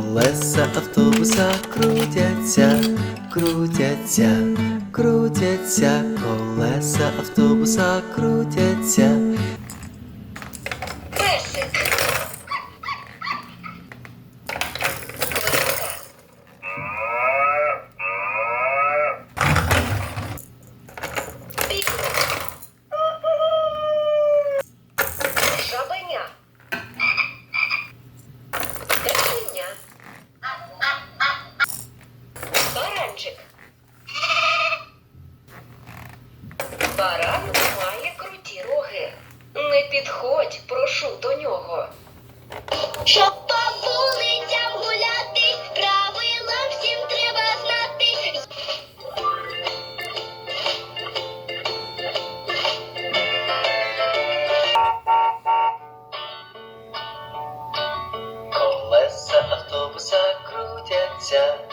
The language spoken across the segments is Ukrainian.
Колеса автобуса крутяться, крутяться, крутяться, колеса автобуса крутяться. Баранчик. Баран має круті роги. Не підходь, прошу до нього. Щоб по вулицям гуляти, правила всім треба знати. Колеса автобуса крутяться.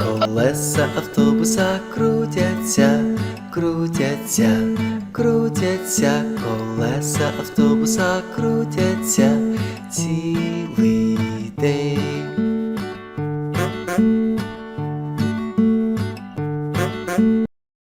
Колеса автобуса крутяться, крутяться, крутяться, колеса автобуса крутяться,